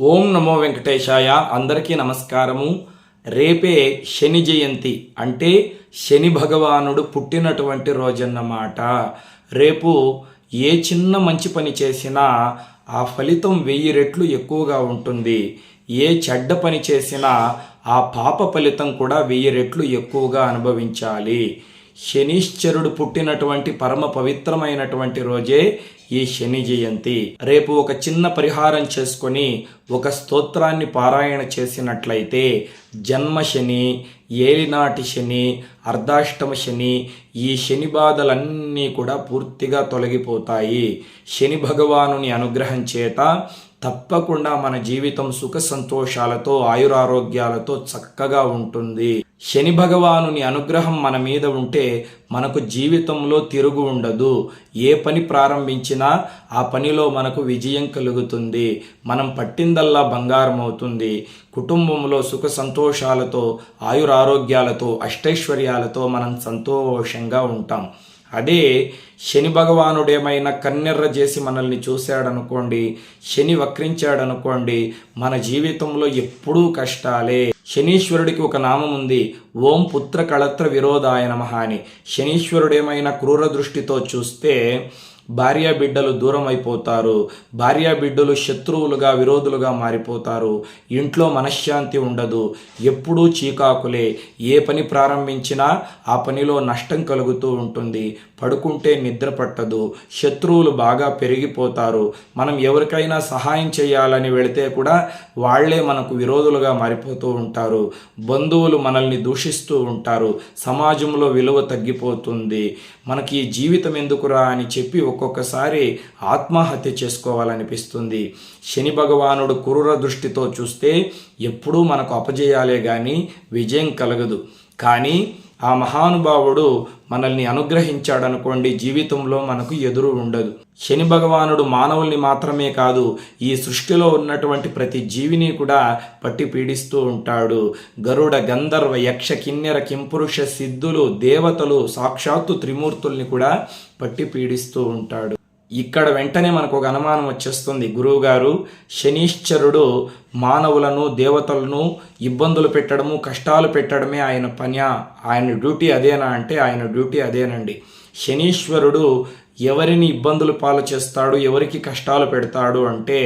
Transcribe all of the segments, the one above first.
ఓం నమో వెంకటేశాయ. అందరికీ నమస్కారము. రేపే శని జయంతి. అంటే శని భగవానుడు పుట్టినటువంటి రోజన్నమాట. రేపు ఏ చిన్న మంచి పని చేసినా ఆ ఫలితం వెయ్యి రెట్లు ఎక్కువగా ఉంటుంది. ఏ చెడ్డ పని చేసినా ఆ పాప ఫలితం కూడా వెయ్యి రెట్లు ఎక్కువగా అనుభవించాలి. శనీశ్వరుడు పుట్టినటువంటి పరమ పవిత్రమైనటువంటి రోజే ఈ శని జయంతి. రేపు ఒక చిన్న పరిహారం చేసుకొని ఒక స్తోత్రాన్ని పారాయణ చేసినట్లయితే జన్మ శని ఏలినాటి శని అర్ధాష్టమ శని ఈ శని బాధలన్నీ కూడా పూర్తిగా తొలగిపోతాయి. శని భగవానుని అనుగ్రహం చేత తప్పకుండా మన జీవితం సుఖ సంతోషాలతో ఆయురారోగ్యాలతో చక్కగా ఉంటుంది. శని భగవానుని అనుగ్రహం మన మీద ఉంటే మనకు జీవితంలో తిరుగు ఉండదు. ఏ పని ప్రారంభించినా ఆ పనిలో మనకు విజయం కలుగుతుంది. మనం పట్టిందల్లా బంగారం అవుతుంది. కుటుంబంలో సుఖ సంతోషాలతో ఆయురారోగ్యాలతో అష్టైశ్వర్యాలతో మనం సంతోషంగా ఉంటాం. అదే శని భగవానుడేమైనా కన్నెర్ర చేసి మనల్ని చూశాడనుకోండి శని వక్రించాడనుకోండి మన జీవితంలో ఎప్పుడూ కష్టాలే. శనీశ్వరుడికి ఒక నామం ఉంది ఓం పుత్ర కళత్ర విరోధాయ నమ అని. క్రూర దృష్టితో చూస్తే భార్యా బిడ్డలు దూరం అయిపోతారు భార్యా బిడ్డలు శత్రువులుగా విరోధులుగా మారిపోతారు. ఇంట్లో మనశ్శాంతి ఉండదు. ఎప్పుడూ చీకాకులే. ఏ పని ప్రారంభించినా ఆ పనిలో నష్టం కలుగుతూ ఉంటుంది. పడుకుంటే నిద్ర పట్టదు. శత్రువులు బాగా పెరిగిపోతారు. మనం ఎవరికైనా సహాయం చేయాలని వెళితే కూడా వాళ్ళే మనకు విరోధులుగా మారిపోతూ ఉంటారు. బంధువులు మనల్ని దూషిస్తూ ఉంటారు. సమాజంలో విలువ తగ్గిపోతుంది. మనకి ఈ జీవితం ఎందుకురా అని చెప్పి ఒక్కొక్కసారి ఆత్మహత్య చేసుకోవాలనిపిస్తుంది. శని భగవానుడు క్రూర దృష్టితో చూస్తే ఎప్పుడూ మనకు అపజయాలే కానీ విజయం కలగదు. కానీ ఆ మహానుభావుడు మనల్ని అనుగ్రహించాడనుకోండి జీవితంలో మనకు ఎదురు ఉండదు. శని భగవానుడు మానవుల్ని మాత్రమే కాదు ఈ సృష్టిలో ఉన్నటువంటి ప్రతి జీవిని కూడా పట్టి పీడిస్తూ ఉంటాడు. గరుడ గంధర్వ యక్ష కిన్నెర కింపురుష సిద్ధులు దేవతలు సాక్షాత్తు త్రిమూర్తుల్ని కూడా పట్టి పీడిస్తూ ఉంటాడు. ఇక్కడ వెంటనే మనకు ఒక అనుమానం వచ్చేస్తుంది. గురువుగారు శనీశ్వరుడు మానవులను దేవతలను ఇబ్బందులు పెట్టడము కష్టాలు పెట్టడమే ఆయన పని. ఆయన డ్యూటీ అదేనా అంటే ఆయన డ్యూటీ అదేనండి. శనీశ్వరుడు ఎవరిని ఇబ్బందులు పాలు చేస్తాడు ఎవరికి కష్టాలు పెడతాడు అంటే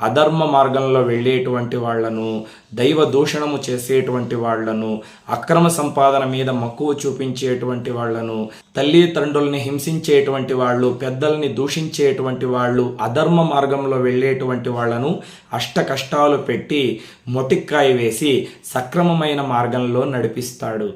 అధర్మ మార్గంలో వెళ్ళేటువంటి వాళ్ళను దైవ దూషణము చేసేటువంటి వాళ్ళను అక్రమ సంపాదన మీద మక్కువ చూపించేటువంటి వాళ్ళను తల్లి తండ్రుల్ని హింసించేటువంటి వాళ్ళు పెద్దల్ని దూషించేటువంటి వాళ్ళు అధర్మ మార్గంలో వెళ్ళేటువంటి వాళ్ళను అష్ట కష్టాలు పెట్టి మొటిక్కాయ వేసి సక్రమమైన మార్గంలో నడిపిస్తాడు.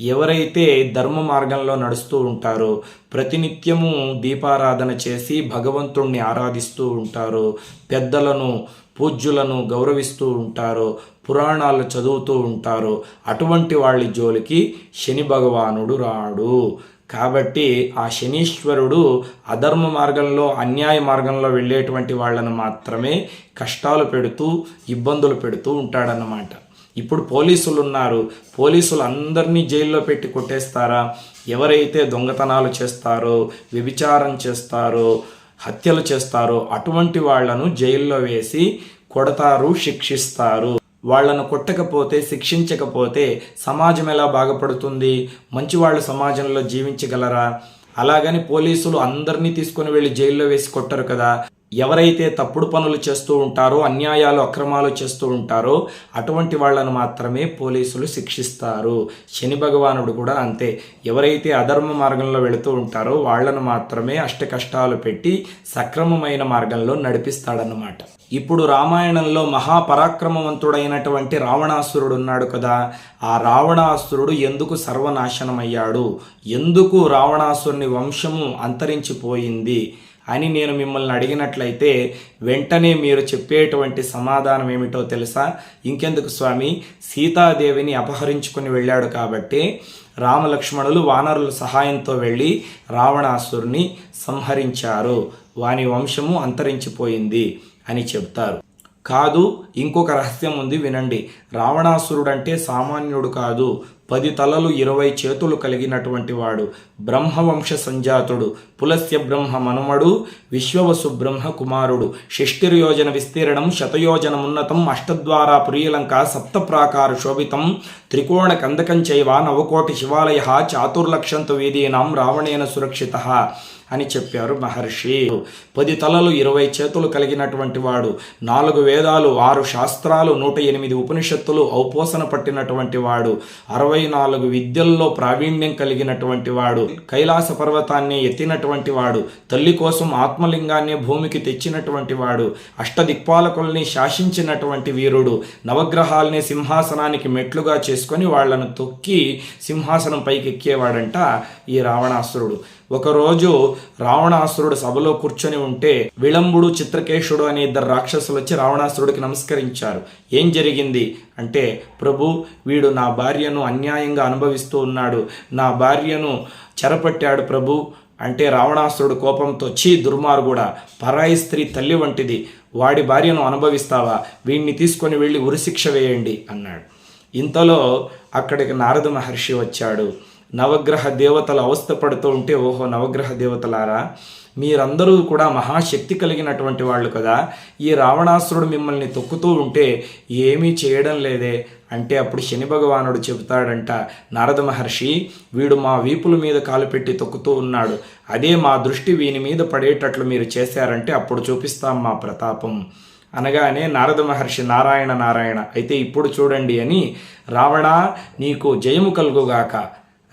ఎవరైతే ధర్మ మార్గంలో నడుస్తూ ఉంటారో ప్రతినిత్యము దీపారాధన చేసి భగవంతుణ్ణి ఆరాధిస్తూ ఉంటారో పెద్దలను పూజ్యులను గౌరవిస్తూ ఉంటారో పురాణాలు చదువుతూ ఉంటారో అటువంటి వాళ్ళ జోలికి శని భగవానుడు రాడు. కాబట్టి ఆ శనీశ్వరుడు అధర్మ మార్గంలో అన్యాయ మార్గంలో వెళ్ళేటువంటి వాళ్ళను మాత్రమే కష్టాలు పెడుతూ ఇబ్బందులు పెడుతూ ఉంటాడన్నమాట. ఇప్పుడు పోలీసులు ఉన్నారు పోలీసులు అందరినీ జైల్లో పెట్టి కొట్టేస్తారా? ఎవరైతే దొంగతనాలు చేస్తారో వ్యభిచారం చేస్తారో హత్యలు చేస్తారో అటువంటి వాళ్ళను జైల్లో వేసి కొడతారు శిక్షిస్తారు. వాళ్ళను కొట్టకపోతే శిక్షించకపోతే సమాజం ఎలా బాగుపడుతుంది? మంచివాళ్ళు సమాజంలో జీవించగలరా? అలాగని పోలీసులు అందరినీ తీసుకుని వెళ్ళి జైల్లో వేసి కొట్టరు కదా. ఎవరైతే తప్పుడు పనులు చేస్తూ ఉంటారో అన్యాయాలు అక్రమాలు చేస్తూ ఉంటారో అటువంటి వాళ్ళను మాత్రమే పోలీసులు శిక్షిస్తారు. శని భగవానుడు కూడా అంతే. ఎవరైతే అధర్మ మార్గంలో వెళుతూ ఉంటారో వాళ్ళను మాత్రమే అష్ట కష్టాలు పెట్టి సక్రమమైన మార్గంలో నడిపిస్తాడన్నమాట. ఇప్పుడు రామాయణంలో మహాపరాక్రమవంతుడైనటువంటి రావణాసురుడు ఉన్నాడు కదా. ఆ రావణాసురుడు ఎందుకు సర్వనాశనమయ్యాడు? ఎందుకు రావణాసురుని వంశము అంతరించిపోయింది? అని నేను మిమ్మల్ని అడిగినట్లయితే వెంటనే మీరు చెప్పేటువంటి సమాధానం ఏమిటో తెలుసా? ఇంకెందుకు స్వామి? సీతాదేవిని అపహరించుకుని వెళ్ళాడు కాబట్టి రామలక్ష్మణులు వానరుల సహాయంతో వెళ్ళి రావణాసురుని సంహరించారు. వాని వంశము అంతరించిపోయింది అని చెప్తారు. కాదు ఇంకొక రహస్యం ఉంది వినండి. రావణాసురుడంటే సామాన్యుడు కాదు. పది తలలు ఇరవై చేతులు కలిగినటువంటి వాడు. బ్రహ్మవంశ సంజాతుడు. పులస్య బ్రహ్మ మనుమడు విశ్వవసు బ్రహ్మ కుమారుడు షష్టిర్యోజన విస్తీర్ణం శతయోజనమున్నతం అష్టద్వారా పురీలంక సప్తప్రాకార శోభితం త్రికోణ కందకం చైవ నవకోటి శివాలయ చాతుర్లక్షంతు వీధీనాం రావణేన సురక్షిత అని చెప్పారు మహర్షి. పది తలలు ఇరవై చేతులు కలిగినటువంటి వాడు నాలుగు వేదాలు ఆరు శాస్త్రాలు నూట ఎనిమిది ఉపనిషత్తులు ఔపోసన పట్టినటువంటి వాడు అరవై నాలుగు విద్యల్లో ప్రావీణ్యం కలిగినటువంటి వాడు. కైలాస పర్వతాన్ని ఎత్తినటువంటి వాడు తల్లి కోసం ఆత్మలింగాన్ని భూమికి తెచ్చినటువంటి వాడు అష్టదిక్పాలకుల్ని శాసించినటువంటి వీరుడు నవగ్రహాల్ని సింహాసనానికి మెట్లుగా చేసుకొని వాళ్ళను తొక్కి సింహాసనం పైకి ఎక్కేవాడంట ఈ రావణాసురుడు. ఒకరోజు రావణాసురుడు సభలో కూర్చొని ఉంటే విళంబుడు చిత్రకేశుడు అనే ఇద్దరు రాక్షసులు వచ్చి రావణాసురుడికి నమస్కరించారు. ఏం జరిగింది? అంటే ప్రభు వీడు నా భార్యను అన్యాయంగా అనుభవిస్తూ ఉన్నాడు. నా భార్యను చెరపట్టాడు ప్రభు. అంటే రావణాసురుడు కోపంతో చీ దుర్మార్గుడా పరాయి స్త్రీ తల్లి వంటిది. వాడి భార్యను అనుభవిస్తావా? వీణ్ణి తీసుకొని వెళ్ళి ఉరిశిక్ష వేయండి అన్నాడు. ఇంతలో అక్కడికి నారద మహర్షి వచ్చాడు. నవగ్రహ దేవతలు అవస్థపడుతూ ఉంటే ఓహో నవగ్రహ దేవతలారా మీరందరూ కూడా మహాశక్తి కలిగినటువంటి వాళ్ళు కదా. ఈ రావణాసురుడు మిమ్మల్ని తొక్కుతూ ఉంటే ఏమీ చేయడం లేదే అంటే అప్పుడు శని భగవానుడు చెబుతాడంట నారద మహర్షి వీడు మా వీపుల మీద కాలు పెట్టి తొక్కుతూ ఉన్నాడు. అదే మా దృష్టి వీని మీద పడేటట్లు మీరు చేశారంటే అప్పుడు చూపిస్తాం మా ప్రతాపం. అనగానే నారద మహర్షి నారాయణ నారాయణ అయితే ఇప్పుడు చూడండి అని రావణ నీకు జయము కలుగుగాక.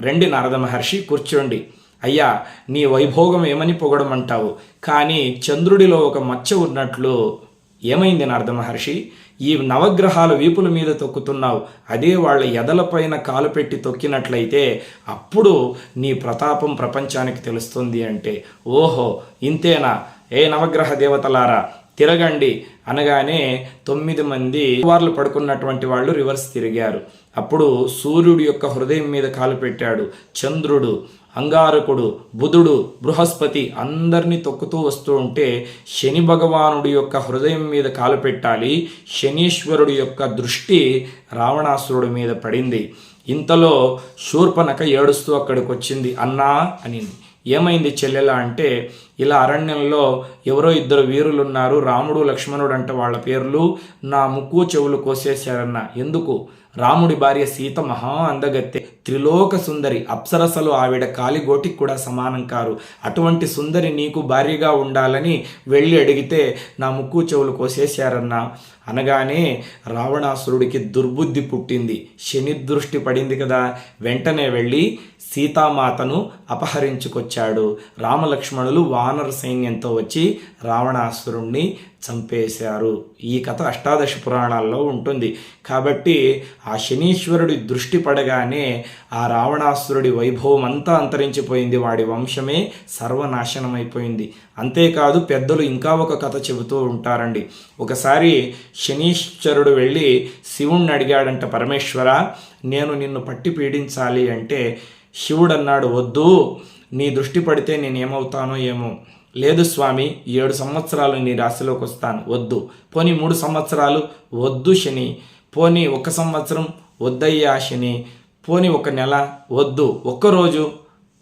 రండి నారద మహర్షి కూర్చోండి. అయ్యా నీ వైభోగం ఏమని పొగడమంటావు? కానీ చంద్రుడిలో ఒక మచ్చ ఉన్నట్లు ఏమైంది నారద మహర్షి? ఈ నవగ్రహాల వీపుల మీద తొక్కుతున్నావు. అదే వాళ్ళ ఎదలపైన కాలు పెట్టి తొక్కినట్లయితే అప్పుడు నీ ప్రతాపం ప్రపంచానికి తెలుస్తుంది అంటే ఓహో ఇంతేనా? ఏ నవగ్రహ దేవతలారా తిరగండి అనగానే తొమ్మిది మంది వార్లు పడుకున్నటువంటి వాళ్ళు రివర్స్ తిరిగారు. అప్పుడు సూర్యుడి యొక్క హృదయం మీద కాలు పెట్టాడు చంద్రుడు. అంగారకుడు బుధుడు బృహస్పతి అందరినీ తొక్కుతూ వస్తూ ఉంటే శని భగవానుడి యొక్క హృదయం మీద కాలు పెట్టాలి. శనీశ్వరుడి యొక్క దృష్టి రావణాసురుడి మీద పడింది. ఇంతలో శూర్పనక ఏడుస్తూ అక్కడికి వచ్చింది అన్నా అని ఏమైంది చెల్లెలా? అంటే ఇలా అరణ్యంలో ఎవరో ఇద్దరు వీరులు ఉన్నారు రాముడు లక్ష్మణుడు అంటే వాళ్ళ పేర్లు. నా ముక్కు చెవులు కోసేశారన్న. ఎందుకు? రాముడి భార్య సీత మహా అందగత్తె. త్రిలోక సుందరి అప్సరసలు ఆవిడ కాలిగోటికి కూడా సమానం కారు. అటువంటి సుందరి నీకు భార్యగా ఉండాలని వెళ్ళి అడిగితే నా ముక్కు చెవులు కోసేశారన్నా. అనగానే రావణాసురుడికి దుర్బుద్ధి పుట్టింది. శని దృష్టి పడింది కదా. వెంటనే వెళ్ళి సీతామాతను అపహరించుకొచ్చాడు. రామలక్ష్మణులు వానర సైన్యంతో వచ్చి రావణాసురుణ్ణి చంపేశారు. ఈ కథ అష్టాదశ పురాణాల్లో ఉంటుంది. కాబట్టి ఆ శనీశ్వరుడి దృష్టి పడగానే ఆ రావణాసురుడి వైభవం అంతా అంతరించిపోయింది. వాడి వంశమే సర్వనాశనమైపోయింది. అంతేకాదు పెద్దలు ఇంకా ఒక కథ చెబుతూ ఉంటారండి. ఒకసారి శనీశ్వరుడు వెళ్ళి శివుణ్ణి అడిగాడంట పరమేశ్వర నేను నిన్ను పట్టి పీడించాలి అంటే శివుడు అన్నాడు వద్దు నీ దృష్టి పడితే నేనేమవుతానో ఏమో. లేదు స్వామి ఏడు సంవత్సరాలు నీ రాశిలోకి వస్తాను. వద్దు. పోనీ మూడు సంవత్సరాలు వద్దు శని. పోనీ ఒక సంవత్సరం వద్దయ్యా శని. పోనీ ఒక నెల వద్దు. ఒక్కరోజు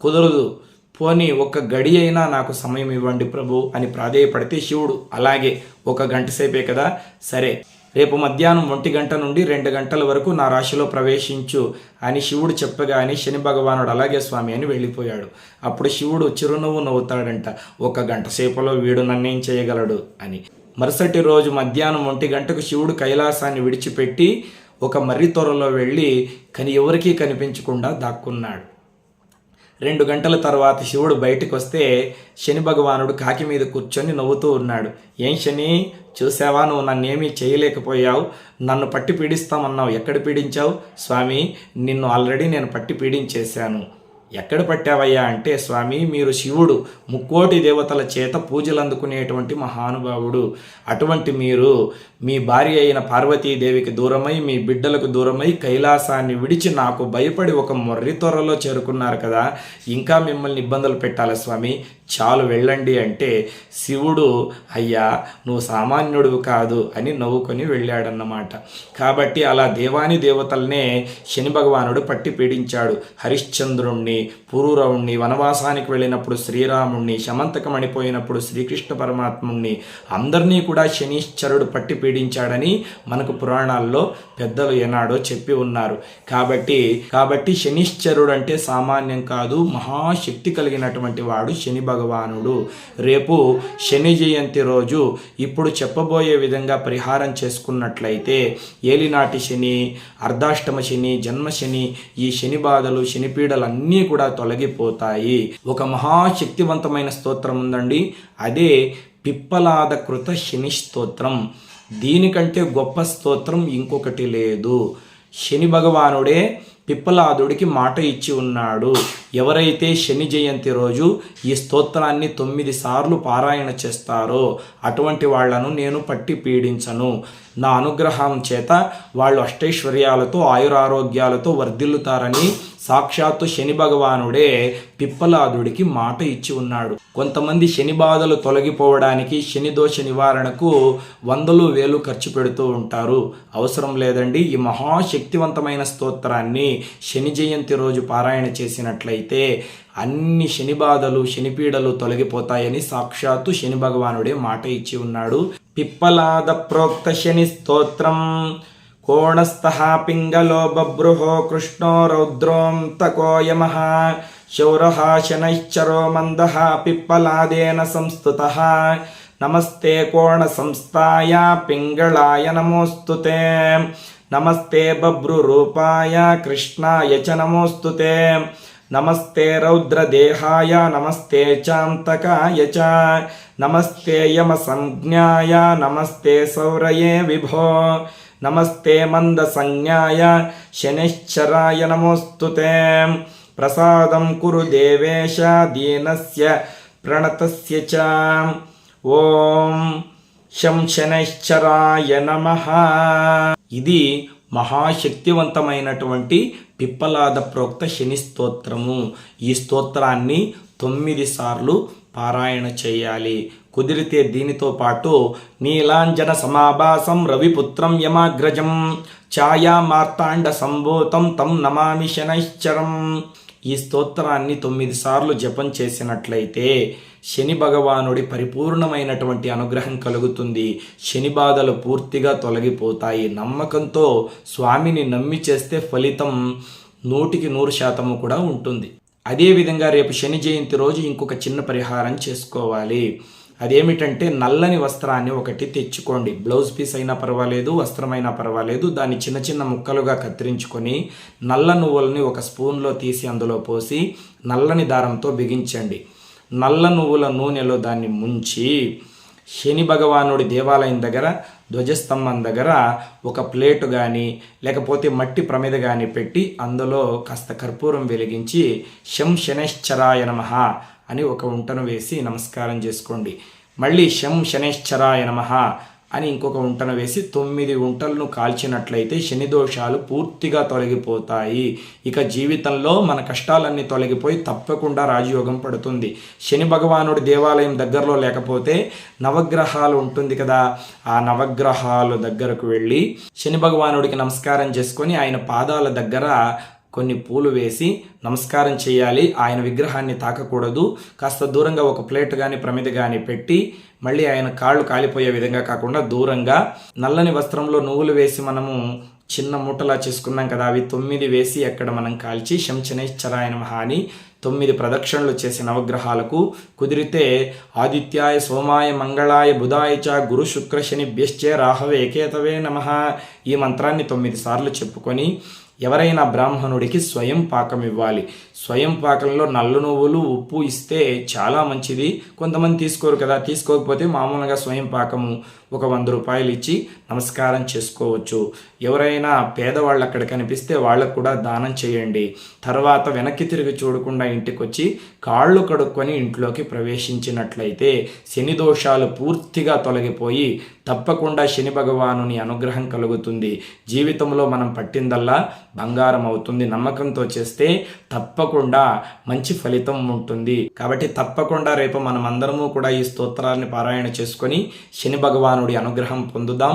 కుదరదు. పోనీ ఒక గడి అయినా నాకు సమయం ఇవ్వండి ప్రభు అని ప్రాధేయపడితే శివుడు అలాగే ఒక గంట సేపే కదా? సరే. రేపు మధ్యాహ్నం ఒంటి గంట నుండి రెండు గంటల వరకు నా రాశిలో ప్రవేశించు అని శివుడు చెప్పగానే శని భగవానుడు అలాగే స్వామి అని వెళ్ళిపోయాడు. అప్పుడు శివుడు చిరునవ్వు నవ్వుతాడంట. ఒక గంట సేపలో వీడు నన్నేం చేయగలడు? అని. మరుసటి రోజు మధ్యాహ్నం ఒంటి గంటకు శివుడు కైలాసాన్ని విడిచిపెట్టి ఒక మర్రి త్వరలో వెళ్ళి కని ఎవరికీ కనిపించకుండా దాక్కున్నాడు. రెండు గంటల తర్వాత శివుడు బయటకు వస్తే శని భగవానుడు కాకి మీద కూర్చొని నవ్వుతూ ఉన్నాడు. ఏం శని? చూసావా? నువ్వు నన్నేమీ చేయలేకపోయావు. నన్ను పట్టి పీడిస్తామన్నావు. ఎక్కడ పీడించావు? స్వామి నిన్ను ఆల్రెడీ నేను పట్టి పీడించేశాను. ఎక్కడ పట్టావయ్యా అంటే స్వామి మీరు శివుడు ముక్కోటి దేవతల చేత పూజలు అందుకునేటువంటి మహానుభావుడు. అటువంటి మీరు మీ భార్య అయిన పార్వతీదేవికి దూరమై మీ బిడ్డలకు దూరమై కైలాసాన్ని విడిచి నాకు భయపడి ఒక మొర్రి త్వరలో చేరుకున్నారు కదా. ఇంకా మిమ్మల్ని ఇబ్బందులు పెట్టాలి స్వామి? చాలు వెళ్ళండి అంటే శివుడు అయ్యా నువ్వు సామాన్యుడు కాదు అని నవ్వుకొని వెళ్ళాడన్నమాట. కాబట్టి అలా దేవాని దేవతల్నే శని భగవానుడు పట్టి పీడించాడు. హరిశ్చంద్రుణ్ణి పురూరవుణ్ణి వనవాసానికి వెళ్ళినప్పుడు శ్రీరాముణ్ణి శమంతకమణిపోయినప్పుడు శ్రీకృష్ణ పరమాత్ముణ్ణి అందరినీ కూడా శనీశ్వరుడు పట్టి పీడించాడని మనకు పురాణాల్లో పెద్దలు ఏనాడో చెప్పి ఉన్నారు. కాబట్టి కాబట్టి శనీశ్వరుడు అంటే సామాన్యం కాదు మహాశక్తి కలిగినటువంటి వాడు శని భగవానుడు. రేపు శని జయంతి రోజు ఇప్పుడు చెప్పబోయే విధంగా పరిహారం చేసుకున్నట్లయితే ఏలినాటి శని అర్ధాష్టమ శని జన్మ శని ఈ శని బాధలు శనిపీడలన్నీ అన్నీ కూడా తొలగిపోతాయి. ఒక మహాశక్తివంతమైన స్తోత్రం ఉందండి. అదే పిప్పలాదకృత శని స్తోత్రం. దీనికంటే గొప్ప స్తోత్రం ఇంకొకటి లేదు. శని భగవానుడే పిప్పలాదుడికి మాట ఇచ్చి ఉన్నాడు. ఎవరైతే శని జయంతి రోజు ఈ స్తోత్రాన్ని తొమ్మిది సార్లు పారాయణ చేస్తారో అటువంటి వాళ్ళను నేను పట్టి పీడించను. నా అనుగ్రహం చేత వాళ్ళు అష్టైశ్వర్యాలతో ఆయురారోగ్యాలతో వర్ధిల్లుతారని సాక్షాత్తు శని భగవానుడే పిప్పలాదుడికి మాట ఇచ్చి ఉన్నాడు. కొంతమంది శని బాధలు తొలగిపోవడానికి శని దోష నివారణకు వందలు వేలు ఖర్చు పెడుతూ ఉంటారు. అవసరం లేదండి ఈ మహాశక్తివంతమైన స్తోత్రాన్ని శని జయంతి రోజు పారాయణ చేసినట్లయితే అన్ని శని బాధలు శనిపీడలు తొలగిపోతాయని సాక్షాత్తు శని భగవానుడే మాట ఇచ్చి ఉన్నాడు. పిప్పలాద ప్రోక్త శని స్తోత్రం. ಕೋಣಸ್ಥಃ ಪಿಂಗಲೋ ಬಭ್ರುಹೋ ಕೃಷ್ಣೋ ರೌದ್ರೋಂ ತಕೋ ಯಮಃ ಶೌರಃ ಶನೈಶ್ಚರೋ ಮಂದಃ ಪಿಪ್ಪಲಾದೇನ ಸಂಸ್ತುತಃ ನಮಸ್ತೆ ಕೋಣ ಸಂಸ್ಥಾಯ ಪಿಂಗಳಾಯ ನಮೋಸ್ತುತೆ ನಮಸ್ತೆ ಬಭ್ರುರೂಪಾಯ ಕೃಷ್ಣಾಯ ಚ ನಮೋಸ್ತುತೆ ನಮಸ್ತೆ ರೌದ್ರದೇಹಾಯ ನಮಸ್ತೆ ಚಾಂತಕಾಯ ಚ ನಮಸ್ತೆ ಯಮ ಸಂಜ್ಞಾಯ ನಮಸ್ತೆ ಸೌರಯೇ ವಿಭೋ నమస్తే మందసంజ్ఞాయ శనిశ్చరాయ నమోస్తు ప్రసాదం కురు దేవేశ దీనస్య ప్రణతస్య చ. ఓం శం శనైశ్చరాయ నమ. ఇది మహాశక్తివంతమైనటువంటి పిప్పలాద ప్రోక్త శని స్తోత్రము. ఈ స్తోత్రాన్ని తొమ్మిది సార్లు పారాయణ చేయాలి. కుదిరితే దీనితో పాటు నీలాంజన సమాభాసం రవిపుత్రం యమాగ్రజం ఛాయా మార్తాండ సంభూతం తం నమామి శనైశ్చరం. ఈ స్తోత్రాన్ని తొమ్మిది సార్లు జపం చేసినట్లయితే శని భగవానుడి పరిపూర్ణమైనటువంటి అనుగ్రహం కలుగుతుంది. శని బాధలు పూర్తిగా తొలగిపోతాయి. నమ్మకంతో స్వామిని నమ్మి చేస్తే ఫలితం నూటికి నూరు శాతము కూడా ఉంటుంది. అదేవిధంగా రేపు శని జయంతి రోజు ఇంకొక చిన్న పరిహారం చేసుకోవాలి. అదేమిటంటే నల్లని వస్త్రాన్ని ఒకటి తెచ్చుకోండి. బ్లౌజ్ పీస్ అయినా పర్వాలేదు వస్త్రమైనా పర్వాలేదు. దాన్ని చిన్న చిన్న ముక్కలుగా కత్తిరించుకొని నల్ల నువ్వులని ఒక స్పూన్లో తీసి అందులో పోసి నల్లని దారంతో బిగించండి. నల్ల నువ్వుల నూనెలో దాన్ని ముంచి శని భగవానుడి దేవాలయం దగ్గర ధ్వజస్తంభం దగ్గర ఒక ప్లేటు కానీ లేకపోతే మట్టి ప్రమిద కానీ పెట్టి అందులో కాస్త కర్పూరం వెలిగించి శం శనేశ్చరాయ నమ అని ఒక ఉంటను వేసి నమస్కారం చేసుకోండి. మళ్ళీ శం శనేశ్చరాయ నమ అని ఇంకొక ఉంటను వేసి తొమ్మిది ఉంటలను కాల్చినట్లయితే శని దోషాలు పూర్తిగా తొలగిపోతాయి. ఇక జీవితంలో మన కష్టాలన్నీ తొలగిపోయి తప్పకుండా రాజయోగం పడుతుంది. శని భగవానుడి దేవాలయం దగ్గరలో లేకపోతే నవగ్రహాలు ఉంటుంది కదా. ఆ నవగ్రహాలు దగ్గరకు వెళ్ళి శని భగవానుడికి నమస్కారం చేసుకొని ఆయన పాదాల దగ్గర కొన్ని పూలు వేసి నమస్కారం చేయాలి. ఆయన విగ్రహాన్ని తాకకూడదు. కాస్త దూరంగా ఒక ప్లేట్ కానీ ప్రమిద కానీ పెట్టి మళ్ళీ ఆయన కాళ్ళు కాలిపోయే విధంగా కాకుండా దూరంగా నల్లని వస్త్రంలో నువ్వులు వేసి మనము చిన్న మూటలా చేసుకున్నాం కదా అవి తొమ్మిది వేసి అక్కడ మనం కాల్చి శంచనేశ్వరాయన మహాని తొమ్మిది ప్రదక్షిణలు చేసే నవగ్రహాలకు కుదిరితే ఆదిత్యాయ సోమాయ మంగళాయ బుధాయ చ గురు శుక్ర శని భ్యశ్చే రాహవే ఏకేతవే నమ ఈ మంత్రాన్ని తొమ్మిది సార్లు చెప్పుకొని ఎవరైనా బ్రాహ్మణుడికి స్వయం పాకం ఇవ్వాలి. స్వయం పాకంలో నల్ల నువ్వులు ఉప్పు ఇస్తే చాలా మంచిది. కొంతమంది తీసుకోరు కదా తీసుకోకపోతే మామూలుగా స్వయం పాకము ఒక వంద రూపాయలు ఇచ్చి నమస్కారం చేసుకోవచ్చు. ఎవరైనా పేదవాళ్ళు అక్కడ కనిపిస్తే వాళ్ళకు కూడా దానం చేయండి. తర్వాత వెనక్కి తిరిగి చూడకుండా ఇంటికి వచ్చి కాళ్ళు కడుక్కొని ఇంట్లోకి ప్రవేశించినట్లయితే శని దోషాలు పూర్తిగా తొలగిపోయి తప్పకుండా శని భగవానుని అనుగ్రహం కలుగుతుంది. జీవితంలో మనం పట్టిందల్లా బంగారం అవుతుంది. నమ్మకంతో చేస్తే తప్పకుండా మంచి ఫలితం ఉంటుంది. కాబట్టి తప్పకుండా రేపు మనం అందరము కూడా ఈ స్తోత్రాన్ని పారాయణ చేసుకొని శని భగవానుడి అనుగ్రహం పొందుదాం.